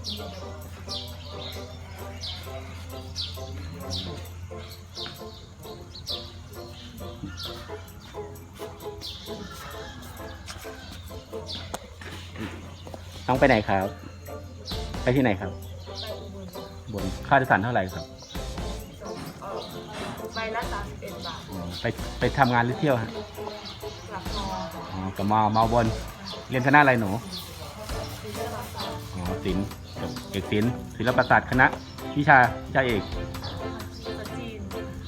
น้องไปไหนครับ ไปที่ไหนครับบนค่าโดยสารเท่าไหร่ครับใบละสามสิบเอ็ดบาทอ๋อไปไปทำงานหรือเที่ยวฮะกลับมออ๋อกับมามาบน เรียนคณะอะไรหนูซีเรียสศาสตร์อ๋อศิลป์จบ เอกศิลป์ศิลปศาสตร์คณะ วิชาวิชาเอกภาษาจีน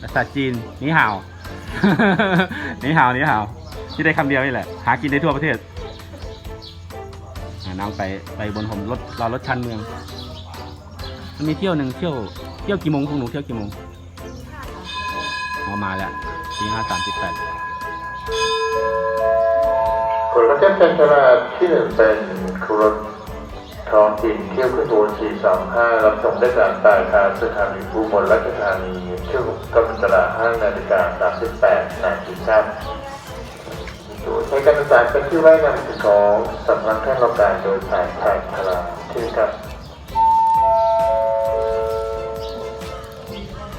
ภาษาจีนนี่ห่าว นี่ห่าวนี่ห่าวที่ได้คำเดียวนี่แหละ หากินได้ทั่วประเทศอ่าน้องไปไปบนผมรถรอรถชันเมือง มันมีเที่ยวหนึ่งเที่ยวเที่ยวกี่โมงพวกหนูเที่ยวกี่โมงห้าสามอ๋อมาแล้วทีห้าสามสิบแปดกฎระเบียบการจราจรที่หนึ่งเป็นครถ ท้องถิ่นเที่ยวขึ้นบน425รับส่งได้จากปลายทาสถานีอุบลราชธานีเที่ยวกำลังตลาด5นาฬิกา38นาทีครับโดยใช้การสื่อสารเป็นที่ไว้นำของสำนักงานราชการโดยผ่านทางพลาที่ครับ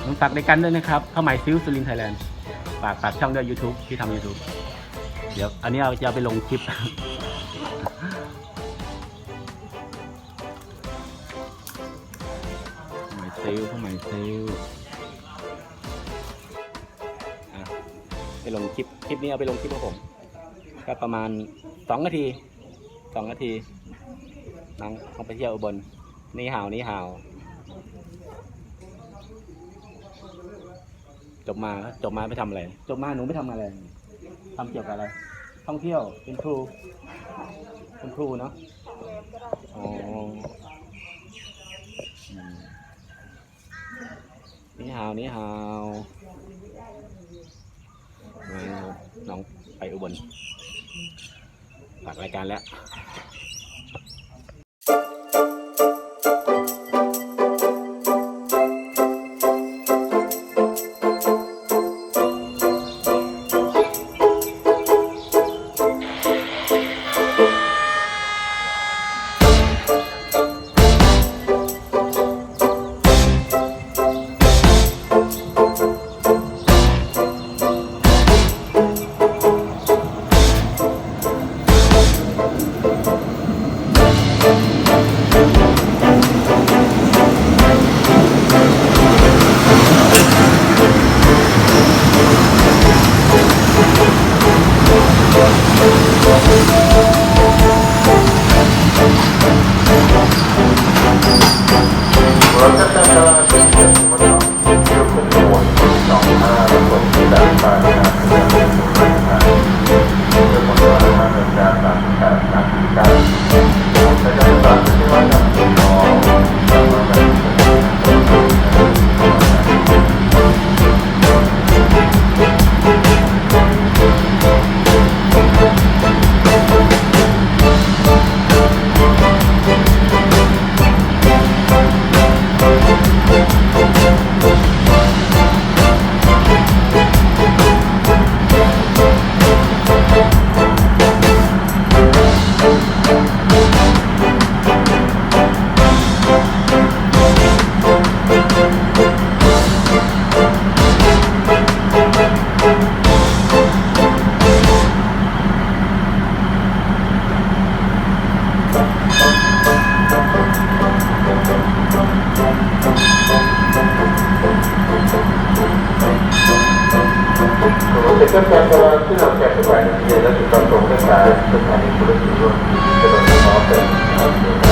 ผมฝากในกันด้วยนะครับเข้าหมายซิลสุรินไทยแลนด์ฝากฝากช่องด้วย YouTube ที่ทำ YouTube เดี๋ยวอันนี้เราจะเอาไปลงคลิป หมายซิลเข้าหมายซิลอะไปลงคลิป คลิปนี้เอาไปลงคลิปของผม ก็ประมาณสองนาทีสองนาทีน้องน้องไปเที่ยวอุบลนี่ห่าวนี่ห่าว จบมาจบมาไปทำอะไร จบมาหนูไม่ทำอะไรทำเกี่ยวกับอะไร ท่องเที่ยวเป็นครูเป็นครูเนาะอ๋อ นี่ฮาวนี่ฮาวน้องไปอุบลฝากรายการแล้ว รถจักรยานจราจรที่นำ